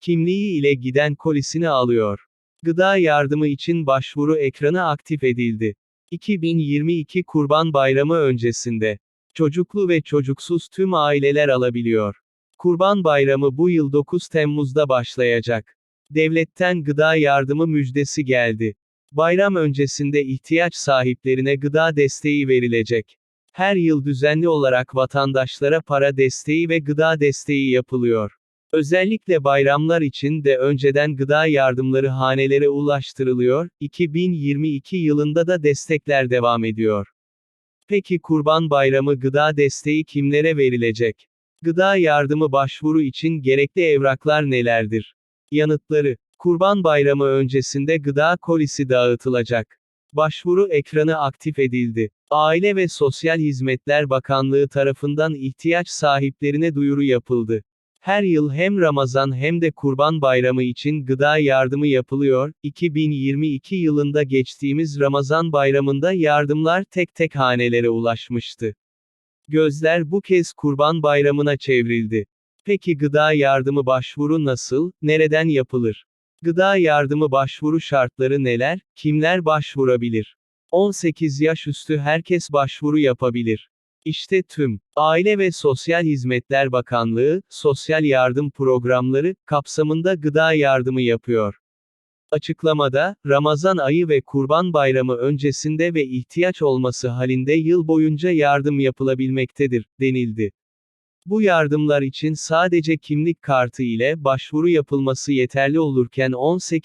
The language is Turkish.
Kimliği ile giden kolisini alıyor. Gıda yardımı için başvuru ekranı aktif edildi. 2022 Kurban Bayramı öncesinde çocuklu ve çocuksuz tüm aileler alabiliyor. Kurban Bayramı bu yıl 9 Temmuz'da başlayacak. Devletten gıda yardımı müjdesi geldi. Bayram öncesinde ihtiyaç sahiplerine gıda desteği verilecek. Her yıl düzenli olarak vatandaşlara para desteği ve gıda desteği yapılıyor. Özellikle bayramlar için de önceden gıda yardımları hanelere ulaştırılıyor, 2022 yılında da destekler devam ediyor. Peki Kurban Bayramı gıda desteği kimlere verilecek? Gıda yardımı başvuru için gerekli evraklar nelerdir? Yanıtları Kurban Bayramı öncesinde gıda kolisi dağıtılacak. Başvuru ekranı aktif edildi. Aile ve Sosyal Hizmetler Bakanlığı tarafından ihtiyaç sahiplerine duyuru yapıldı. Her yıl hem Ramazan hem de Kurban Bayramı için gıda yardımı yapılıyor. 2022 yılında geçtiğimiz Ramazan Bayramı'nda yardımlar tek tek hanelere ulaşmıştı. Gözler bu kez Kurban Bayramı'na çevrildi. Peki gıda yardımı başvuru nasıl, nereden yapılır? Gıda yardımı başvuru şartları neler, kimler başvurabilir? 18 yaş üstü herkes başvuru yapabilir. İşte tüm, Aile ve Sosyal Hizmetler Bakanlığı, sosyal yardım programları, kapsamında gıda yardımı yapıyor. Açıklamada, Ramazan ayı ve Kurban Bayramı öncesinde ve ihtiyaç olması halinde yıl boyunca yardım yapılabilmektedir, denildi. Bu yardımlar için sadece kimlik kartı ile başvuru yapılması yeterli olurken 18